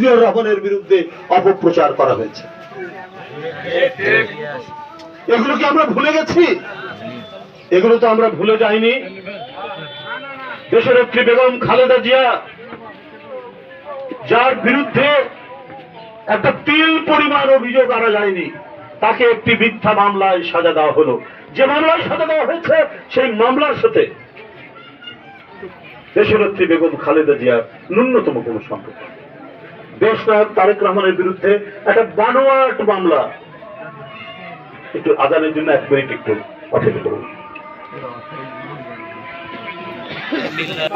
জিয়াউর রহমানের বিরুদ্ধে অপপ্রচার করা হয়েছে। এগুলো কি আমরা ভুলে গেছি? এগুলো তো আমরা ভুলে যাইনি। দেশনেত্রী বেগম খালেদা জিয়া, যার বিরুদ্ধে একটা তিল পরিমাণ অভিযোগ আনা যায়নি, তাকে একটি মিথ্যা মামলায় সাজা দেওয়া হলো। যে মামলায় সাজা দেওয়া হয়েছে, সেই মামলার সাথে দেশনেত্রী বেগম খালেদা জিয়ার ন্যূনতম কোনো সম্পর্ক। দেশ নায়ক তারেক রহমানের বিরুদ্ধে একটা বানোয়াট মামলা। একটু আদানের জন্য এক মিনিট একটু অপেক্ষা করুন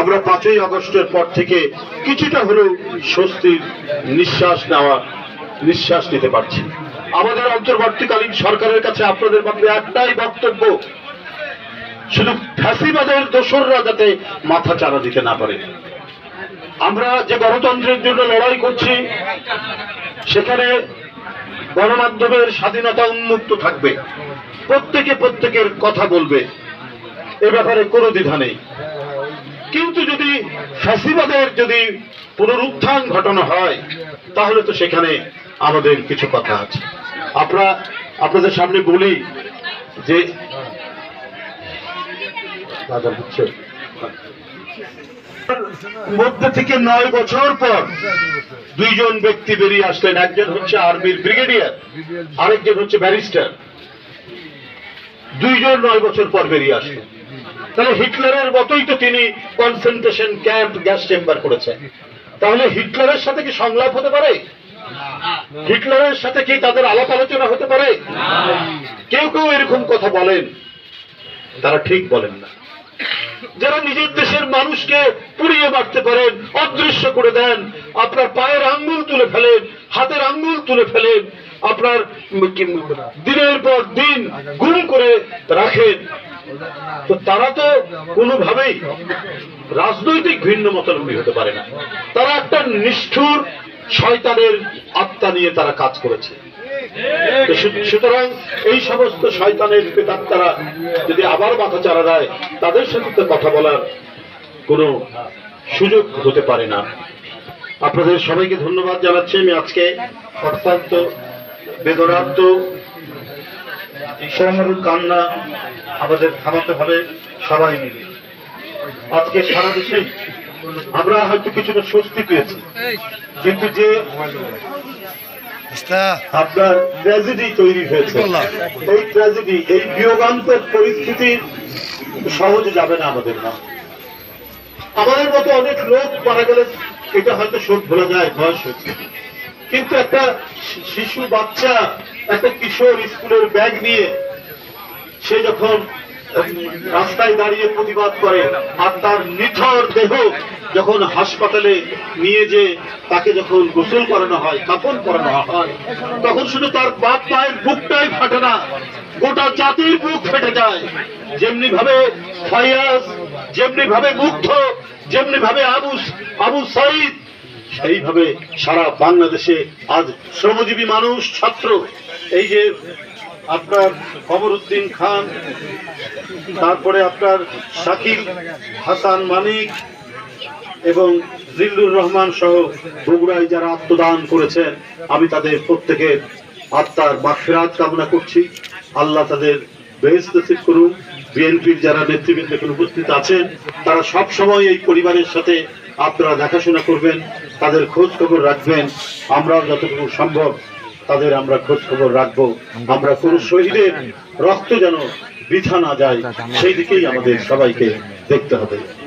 আমরা পাঁচই আগস্টের পর থেকে কিছুটা হলেও স্বস্তির নিঃশ্বাস নেওয়া, নিঃশ্বাস নিতে পারছি। আমাদের অন্তর্বর্তীকালীন সরকারের কাছে আপনাদের মধ্যে একটাই বক্তব্য, শুধু ফ্যাসিবাদের দোসররা যাতে মাথা চারা দিতে না পারে। আমরা যে গণতন্ত্রের জন্য লড়াই করছি, সেখানে গণমাধ্যমের স্বাধীনতা উন্মুক্ত থাকবে। প্রত্যেকে প্রত্যেকের কথা বলবে। এ ব্যাপারে কোনো দ্বিধা নেই। কিন্তু যদি ফ্যাসিবাদের যদি পুনরুত্থান ঘটানো হয়, তাহলে তো সেখানে আমাদের কিছু কথা আছে। আপনারা, আপনাদের সামনে বলি যে বুঝছে মধ্যে থেকে নয় বছর পর দুইজন ব্যক্তি বেরিয়ে আসলেন। একজন হচ্ছে আর্মির ব্রিগেডিয়ার আরেকজন হচ্ছে ব্যারিস্টার। দুইজন নয় বছর পর বেরিয়ে আসলেন। তাহলে হিটলারের মতোই তো তিনি কনসেন্ট্রেশন ক্যাম্প গ্যাস চেম্বার করেছেন। তাহলে হিটলারের সাথে কি সংলাপ হতে পারে? হিটলারের সাথে কি তাদের আলাপ আলোচনা হতে পারে? কেউ কেউ এরকম কথা বলেন তারা ঠিক বলেন না। যারা নিজের দেশের মানুষকে পুড়িয়ে মারতে পারেন, অদৃশ্য করে দেন, আপনার পায়ের আঙ্গুল তুলে ফেলেন, হাতের আঙ্গুল তুলে ফেলেন, আপনার দিনের পর দিন গুম করে রাখেন। তো তারা তো কোনোভাবেই রাজনৈতিক ভিন্ন মতানবী হতে পারে না। তারা একটা নিষ্ঠুর শয়তানের আত্মা নিয়ে তারা কাজ করেছে। সুতরাং এই সমস্ত শয়তানের প্রেতাত্মারা যদি আবার মাথা চারা দেয়, তাদের সাথে কথা বলার কোনো সুযোগ হতে পারে না। আপনাদের সবাইকে ধন্যবাদ জানাচ্ছি আমি আজকে অত্যন্ত বেদনার্থ ঈশ্বরমরুল কান্না আমাদের থামাতে হবে সবাই মিলে। আজকে সারা দেশে আমরা হয়তো কিছুটা স্বস্তি পেয়েছি, কিন্তু যে আপনার ট্র্যাজেডি তৈরি হয়েছে। এই ট্র্যাজেডি এই বিয়োগান্তক পরিস্থিতি সহজে যাবে না আমাদের না। আমাদের মতো অনেক লোক মারা গেলে এটা হয়তো শোধ ভোলা যায় বয়স হয়েছে কিন্তু একটা শিশু বাচ্চা একটা কিশোর স্কুলের ব্যাগ নিয়ে সে যখন রাস্তায় দাঁড়িয়ে প্রতিবাদ করে আর তার নিথর দেহ যখন হাসপাতালে নিয়ে যে তাকে যখন গোসল করানো হয় কাপড় করানো হয়, তখন শুধু তার বাপ মায়ের বুকটাই ফাটে না, গোটা জাতির বুক ফেটে যায়। যেমনি ভাবে ফয়াজ যেমনি ভাবে মুগ্ধ যেমনি ভাবে আবু আবু সাইদ সেইভাবে সারা বাংলাদেশে আজ শ্রমজীবী মানুষ, ছাত্র। এই যে আপনার কমরুদ্দিন খান, তারপরে আপনার শাকিল হাসান মানিক এবং জিল্লুর রহমান সহ বগুড়ায় যারা আত্মদান করেছেন, আমি তাদের প্রত্যেকের আত্মার মাফেরাত কামনা করছি। আল্লাহ তাদের বেহেস্ত নসিব করুন বিএনপির যারা নেতৃবৃন্দ এখানে উপস্থিত আছেন, তারা সব সময় এই পরিবারের সাথে আপনারা দেখাশোনা করবেন, তাদের খোঁজ খবর রাখবেন। আমরাও যতটুকু সম্ভব তাদের আমরা খোঁজ খবর রাখব। আমরা কোন শহীদের রক্ত যেন বৃথা না যায়, সেই দিকেই আমাদের সবাইকে দেখতে হবে।